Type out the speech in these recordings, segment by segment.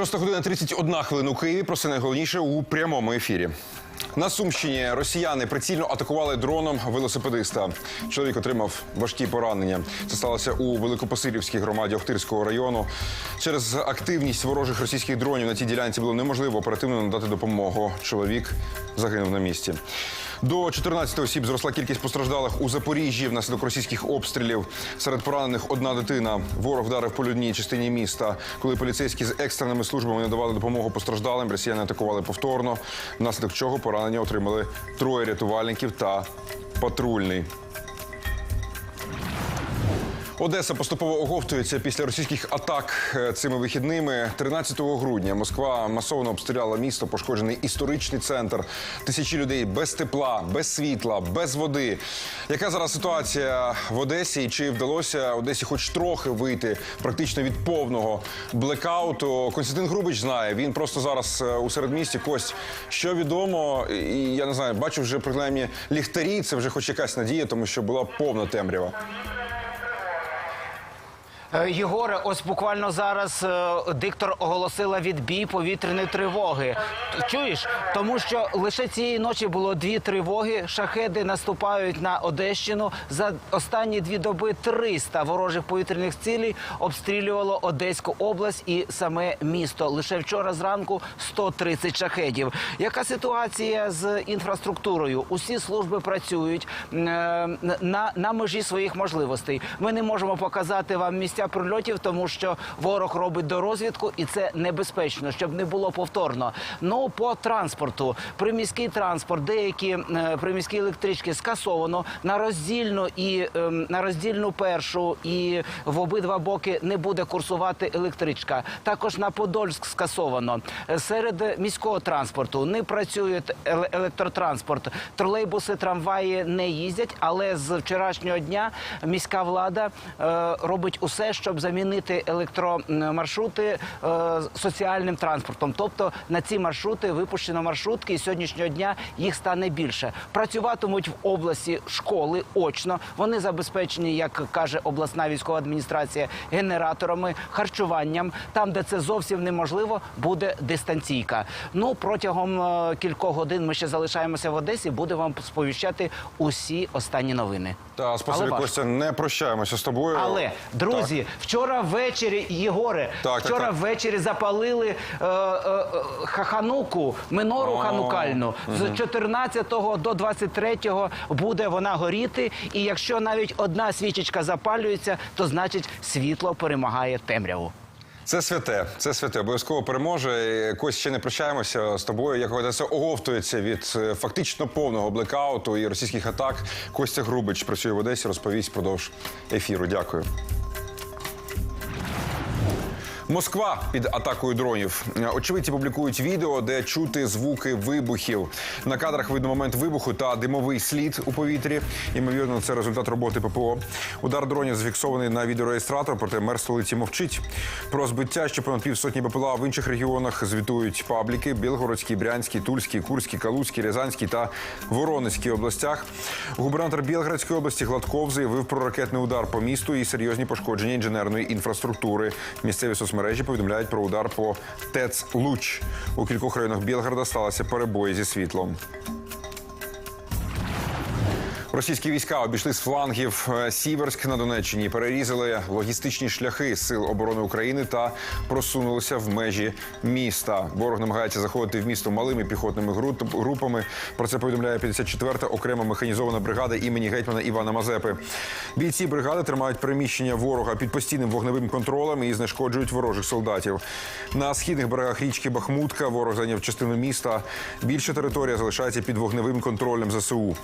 6 година 31 хвилина у Києві. Про це найголовніше у прямому ефірі. На Сумщині росіяни прицільно атакували дроном велосипедиста. Чоловік отримав важкі поранення. Це сталося у Великопосилівській громаді Охтирського району. Через активність ворожих російських дронів на цій ділянці було неможливо оперативно надати допомогу. Чоловік загинув на місці. До 14 осіб зросла кількість постраждалих у Запоріжжі внаслідок російських обстрілів. Серед поранених одна дитина. Ворог вдарив по людній частині міста. Коли поліцейські з екстреними службами надавали допомогу постраждалим, росіяни атакували повторно. Внаслідок чого поранення отримали троє рятувальників та патрульний. Одеса поступово оговтується після російських атак е, цими вихідними. 13 грудня Москва масово обстріляла місто, пошкоджений історичний центр. Тисячі людей без тепла, без світла, без води. Яка зараз ситуація в Одесі? Чи вдалося Одесі хоч трохи вийти практично від повного блекауту? Константин Грубич знає. Він просто зараз е, у середмісті. Кость, що відомо, і я не знаю, бачу вже принаймні ліхтарі. Це вже хоч якась надія, тому що була повна темрява. Е, Єгоре, ось буквально зараз е, диктор оголосила відбій повітряної тривоги. Чуєш? Тому що лише цієї ночі було дві тривоги. Шахеди наступають на Одещину. За останні дві доби 300 ворожих повітряних цілей обстрілювало Одеську область і саме місто. Лише вчора зранку 130 шахедів. Яка ситуація з інфраструктурою? Усі служби працюють е, на, на межі своїх можливостей. Ми не можемо показати вам місця прильотів, тому що ворог робить до розвідку, і це небезпечно, щоб не було повторно. Ну по транспорту, приміський транспорт, деякі е, приміські електрички скасовано на роздільну і ем, на роздільну першу і в обидва боки не буде курсувати електричка. Також на Подольськ скасовано. Е, Серед міського транспорту не працює електротранспорт. Тролейбуси, трамваї не їздять, але з вчорашнього дня міська влада е, робить усе, щоб замінити електромаршрути е, соціальним транспортом. Тобто на ці маршрути випущено маршрутки, і сьогоднішнього дня їх стане більше. Працюватимуть в області школи очно. Вони забезпечені, як каже обласна військова адміністрація, генераторами, харчуванням. Там, де це зовсім неможливо, буде дистанційка. Ну протягом е, кількох годин ми ще залишаємося в Одесі. Буде вам сповіщати усі останні новини. Та спасибі. Костя, не прощаємося з тобою. Але друзі, вчора ввечері Єгоре, Так, вчора так. ввечері запалили е, е, хахануку, минору ханукальну. З 14 до 23 буде вона горіти. І якщо навіть одна свічечка запалюється, то значить світло перемагає темряву. Це святе, це святе. Обов'язково переможе. Кость ще не прощаємося з тобою. Як Одеса оговтується від е, фактично повного блекауту і російських атак. Костя Грубич працює в Одесі, розповість впродовж ефіру. Дякую. Москва під атакою дронів. Очевидці публікують відео, де чути звуки вибухів. На кадрах видно момент вибуху та димовий слід у повітрі. Ймовірно, це результат роботи ППО. Удар дронів зафіксований на відеореєстратор, проте мер столиці мовчить. Про збиття ще понад півсотні БПЛА в інших регіонах звітують пабліки: Білгородській, Брянській, Тульській, Курській, Калузькій, Рязанській та Воронезькій областях. Губернатор Білградської області Гладков заявив про ракетний удар по місту і серйозні пошкодження інженерної інфраструктури. Місцеві соцмережі повідомляють про удар по ТЕЦ Луч. У кількох районах Білграда сталися перебої зі світлом. Російські війська обійшли з флангів е, Сіверськ на Донеччині, перерізали логістичні шляхи сил оборони України та просунулися в межі міста. Ворог намагається заходити в місто малими піхотними групами. Про це повідомляє 54-та окрема механізована бригада імені гетьмана Івана Мазепи. Бійці бригади тримають приміщення ворога під постійним вогневим контролем і знешкоджують ворожих солдатів. На східних берегах річки Бахмутка ворог зайняв частину міста. Більша територія залишається під вогневим контролем ЗСУ.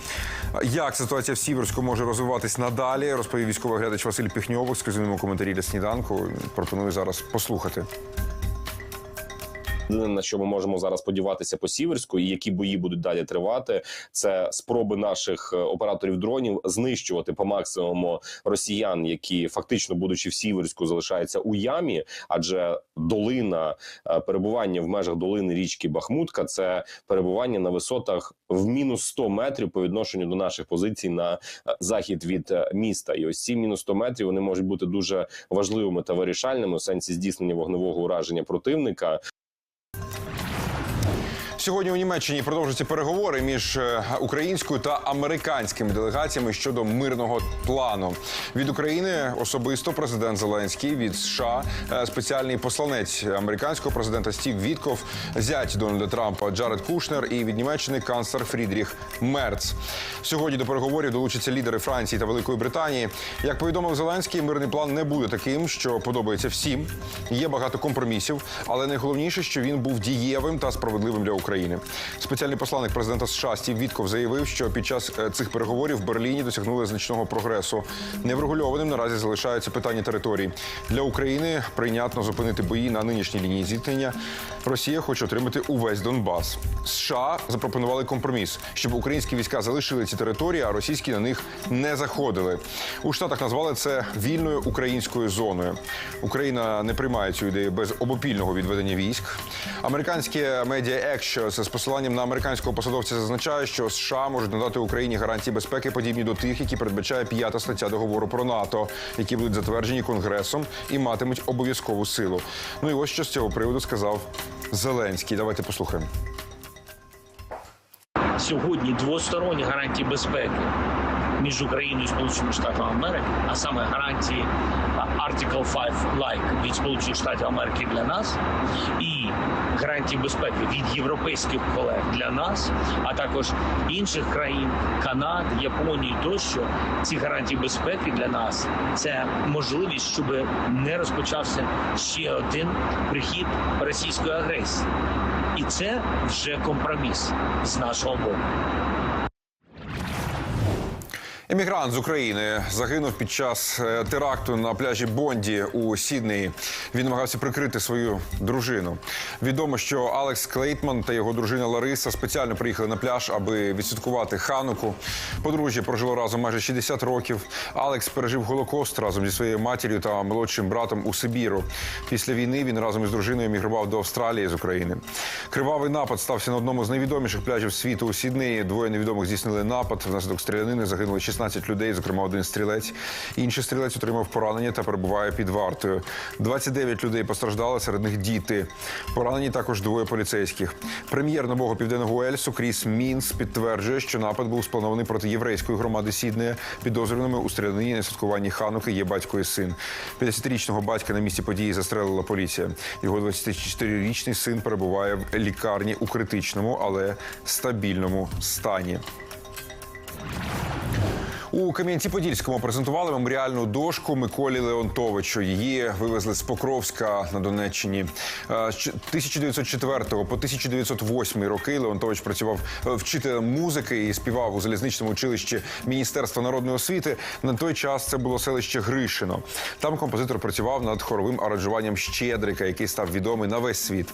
Як ситуація в Сіверську може розвиватись надалі, розповів військовий глядач Василь Піхньовик. Сказав коментарі для сніданку. Пропоную зараз послухати. Єдине, на що ми можемо зараз сподіватися по сіверську, і які бої будуть далі тривати, це спроби наших е, операторів дронів знищувати по максимуму росіян, які фактично, будучи в сіверську, залишаються у ямі, адже долина е, перебування в межах долини річки Бахмутка це перебування на висотах в мінус 100 метрів по відношенню до наших позицій на е, захід від міста. І ось ці мінус 100 метрів вони можуть бути дуже важливими та вирішальними у сенсі здійснення вогневого ураження противника. Сьогодні у Німеччині продовжуються переговори між е, українською та американськими делегаціями щодо мирного плану. Від України особисто президент Зеленський, від США е, спеціальний посланець американського президента Стів Вітков, зять Дональда Трампа Джаред Кушнер і від Німеччини канцлер Фрідріх Мерц. Сьогодні до переговорів долучаться лідери Франції та Великої Британії. Як повідомив Зеленський, мирний план не буде таким, що подобається всім. Є багато компромісів, але найголовніше, що він був дієвим та справедливим для України. Спеціальний посланник президента США Стів Вітков заявив, що під час е, цих переговорів в Берліні досягнули значного прогресу. Неврегульованим наразі залишаються питання територій для України. Прийнятно зупинити бої на нинішній лінії зіткнення. Росія хоче отримати увесь Донбас. США запропонували компроміс, щоб українські війська залишили ці території, а російські на них не заходили. У штатах назвали це вільною українською зоною. Україна не приймає цю ідею без обопільного відведення військ. Американське медіа Axios з посиланням на американського посадовця зазначає, що США можуть надати Україні гарантії безпеки, подібні до тих, які передбачає п'ята стаття договору про НАТО, які будуть затверджені конгресом і матимуть обов'язкову силу. Ну і ось що з цього приводу сказав Зеленський. Давайте послухаємо. сьогодні двосторонні гарантії безпеки між Україною і Сполученими Штатами Америки, а саме гарантії Article 5 like від Сполучених Штатів Америки для нас, і гарантії безпеки від європейських колег для нас, а також інших країн Канади, Японії тощо. Ці гарантії безпеки для нас це можливість, щоб не розпочався ще один прихід російської агресії. І це вже компроміс з нашого боку. Емігрант з України загинув під час е, теракту на пляжі Бонді у Сіднеї. Він намагався прикрити свою дружину. Відомо, що Алекс Клейтман та його дружина Лариса спеціально приїхали на пляж, аби відсвяткувати хануку. Подружжя прожило разом майже 60 років. Алекс пережив голокост разом зі своєю матір'ю та молодшим братом у Сибіру. Після війни він разом із дружиною мігрував до Австралії з України. Кривавий напад стався на одному з найвідоміших пляжів світу у Сіднеї. Двоє невідомих здійснили напад. Внаслідок стрілянини загинули 16 людей, зокрема один стрілець. Інший стрілець отримав поранення та перебуває під вартою. 29 людей постраждали, серед них діти. Поранені також двоє поліцейських. Прем'єр нового південного Уельсу Кріс Мінс підтверджує, що напад був спланований проти єврейської громади Сіднея. Підозрюваними у стрілянині на святкуванні Хануки є батько і син. 50-річного батька на місці події застрелила поліція. Його 24-річний син перебуває в лікарні у критичному, але стабільному стані. У Кам'янці-Подільському презентували меморіальну дошку Миколі Леонтовичу. Її вивезли з Покровська на Донеччині. Е, з 1904 по 1908 роки Леонтович працював е, вчителем музики і співав у залізничному училищі Міністерства народної освіти. На той час це було селище Гришино. Там композитор працював над хоровим аранжуванням Щедрика, який став відомий на весь світ.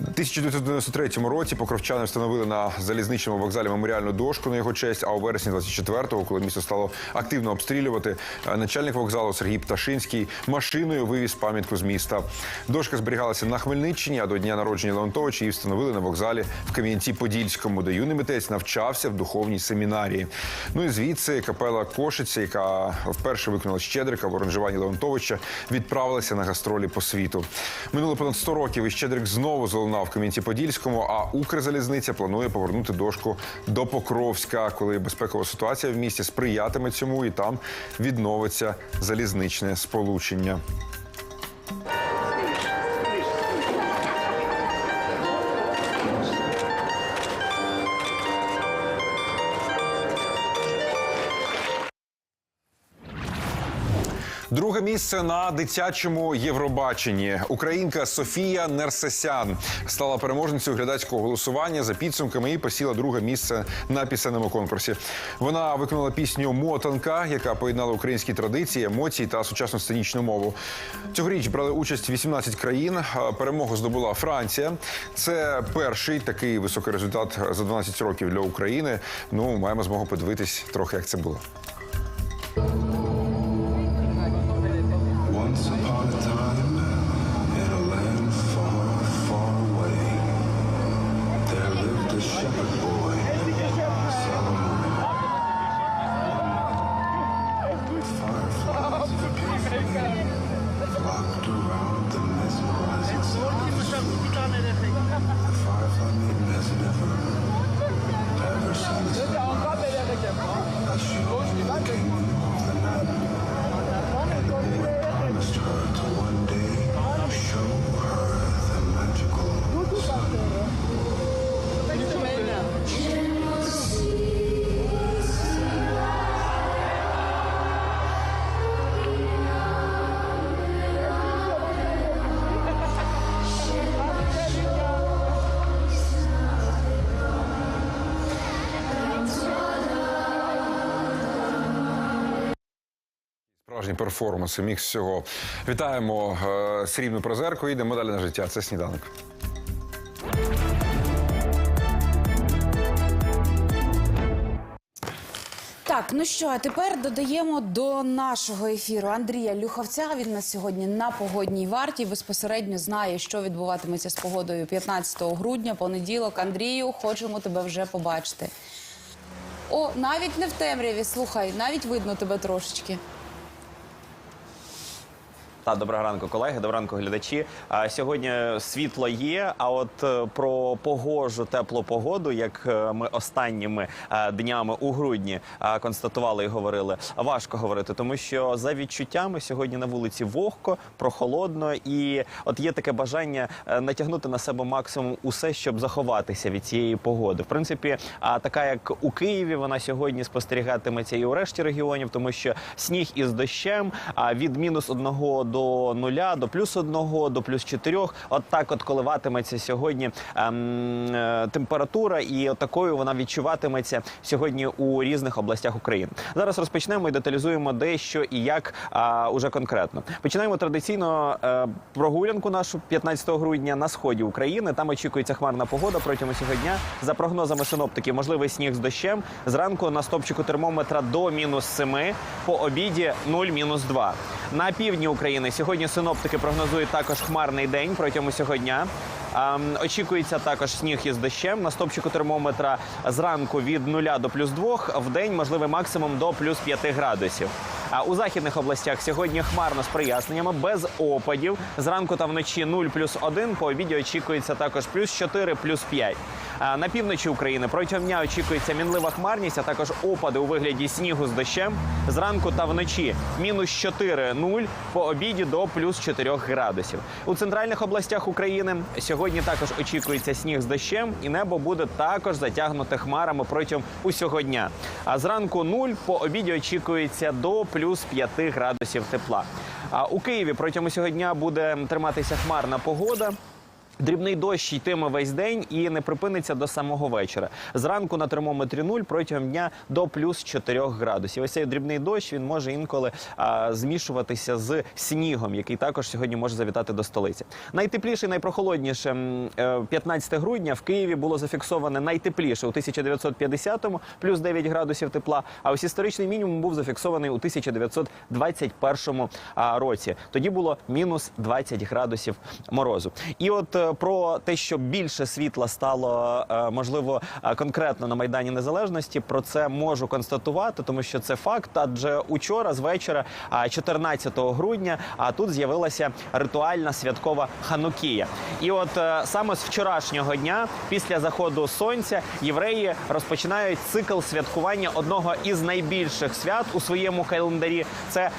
У 1993 році покровчани встановили на залізничному вокзалі меморіальну дошку на його честь. А у вересні 24-го, коли місто стало активно обстрілювати, е, начальник вокзалу Сергій Пташинський машиною вивіз пам'ятку з міста. Дошка зберігалася на Хмельниччині, а до дня народження Леонтовича її встановили на вокзалі в Кам'янці-Подільському, де юний митець навчався в духовній семінарії. Ну і звідси капела Кошиця, яка вперше виконала Щедрика в оранжуванні Леонтовича, відправилася на гастролі по світу. Минуло понад 100 років, і Щедрик знову залунав в Кам'янці-Подільському, а Укрзалізниця планує повернути дошку до Покровська, коли безпекова ситуація в місті сприятиме цьому, і там відновиться залізничне сполучення. Друге місце на дитячому Євробаченні. Українка Софія Нерсесян стала переможницею глядацького голосування за підсумками і посіла друге місце на пісенному конкурсі. Вона виконала пісню Мотанка, яка поєднала українські традиції, емоції та сучасну сценічну мову. Цьогоріч брали участь 18 країн. Перемогу здобула Франція. Це перший такий високий результат за 12 років для України. Ну маємо змогу подивитись трохи, як це було. Справжній перформанс, і мікс всього. Вітаємо е, срібну прозерку. Йдемо далі на життя. Це сніданок. Так, ну що, а тепер додаємо до нашого ефіру Андрія Люховця. Він нас сьогодні на погодній варті. Безпосередньо знає, що відбуватиметься з погодою 15 грудня, понеділок. Андрію, хочемо тебе вже побачити. О, навіть не в темряві. Слухай, навіть видно тебе трошечки. Та доброго ранку, колеги. Доброго ранку, глядачі. А сьогодні світло є. А от е, про погожу теплу погоду, як е, ми останніми е, днями у грудні констатували і говорили, важко говорити, тому що за відчуттями сьогодні на вулиці вогко, прохолодно, і от є таке бажання натягнути на себе максимум усе, щоб заховатися від цієї погоди. В принципі, а така як у Києві, вона сьогодні спостерігатиметься і у решті регіонів, тому що сніг із дощем а від мінус одного до нуля, до плюс одного, до плюс чотирьох. От так от коливатиметься сьогодні ем, е, температура, і от такою вона відчуватиметься сьогодні у різних областях України. Зараз розпочнемо і деталізуємо дещо і як а, уже конкретно. Починаємо традиційно е, прогулянку нашу 15 грудня на сході України. Там очікується хмарна погода протягом цього дня. За прогнозами синоптиків, можливий сніг з дощем. Зранку на стопчику термометра до мінус 7, по обіді 0 мінус 2. На півдні України сьогодні синоптики прогнозують також хмарний день протягом цього дня. Ем, очікується також сніг із дощем. На стопчику термометра зранку від 0 до плюс 2, в день можливий максимум до плюс 5 градусів. А у західних областях сьогодні хмарно з проясненнями, без опадів. Зранку та вночі 0 плюс 1, по обіді очікується також плюс 4, плюс 5. На півночі України протягом дня очікується мінлива хмарність, а також опади у вигляді снігу з дощем. Зранку та вночі мінус 4, 0, по обіді до плюс 4 градусів. У центральних областях України сьогодні також очікується сніг з дощем, і небо буде також затягнуте хмарами протягом усього дня. А зранку 0, по обіді очікується до плюс 5 градусів тепла. А у Києві протягом усього дня буде триматися хмарна погода. Дрібний дощ йтиме весь день і не припиниться до самого вечора. Зранку на термометрі 0 протягом дня до плюс 4 градусів. Ось цей дрібний дощ він може інколи а, змішуватися з снігом, який також сьогодні може завітати до столиці. Найтепліше, і найпрохолодніше м, е, 15 грудня в Києві було зафіксоване найтепліше у 1950-му, плюс 9 градусів тепла. А ось історичний мінімум був зафіксований у 1921 а, році. Тоді було мінус 20 градусів морозу. І от про те, що більше світла стало е, можливо е, конкретно на майдані Незалежності, про це можу констатувати, тому що це факт. Адже учора з вечора, 14 грудня, а тут з'явилася ритуальна святкова ханукія. І от е, саме з вчорашнього дня, після заходу сонця, євреї розпочинають цикл святкування одного із найбільших свят у своєму календарі. Це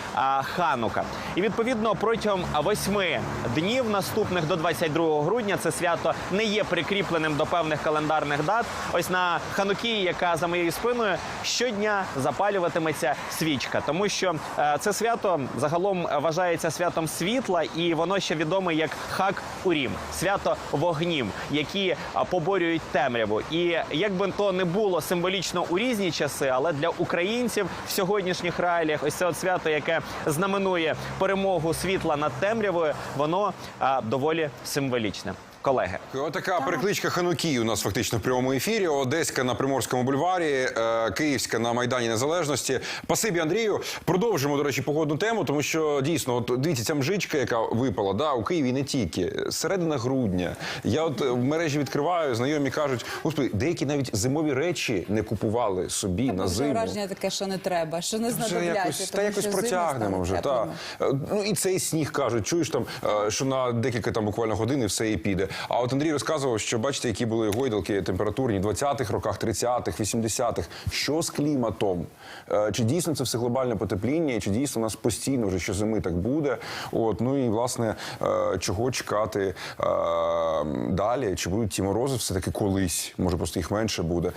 Ханука. І відповідно протягом восьми днів наступних до 22 грудня грудня. Це свято не є прикріпленим до певних календарних дат. Ось на Ханукії, яка за моєю спиною, щодня запалюватиметься свічка, тому що е, це свято загалом вважається святом світла, і воно ще відоме як Хак Урім, свято вогнів, які поборюють темряву. І як би то не було символічно у різні часи, але для українців в сьогоднішніх реаліях ось це от свято, яке знаменує перемогу світла над темрявою, воно а, доволі символічне. Колеги, Отака перекличка Ханукії у нас фактично в прямому ефірі. Одеська на Приморському бульварі, е, Київська на Майдані Незалежності. Пасибі Андрію. Продовжимо, до речі, погодну тему, тому що дійсно, от дивіться, ця мжичка, яка випала, да, у Києві не тільки. Середина грудня. Я от в мережі відкриваю, знайомі кажуть, господи, деякі навіть зимові речі не купували собі на Вже зиму. враження таке, що не треба, що не знадобляться. якось, та якось протягнемо вже. Та. Е, Ну і цей сніг кажуть, чуєш там, е, що на декілька там буквально годин і все і піде. А от Андрій розказував, що бачите, які були гойдалки температурні в 20-х роках, 30-х, 80-х. Що з кліматом? Е, Чи дійсно це все глобальне потепління? Чи дійсно у нас постійно вже щозими так буде? От ну і власне е, чого чекати е, далі? Чи будуть ті морози все таки колись? Може, просто їх менше буде.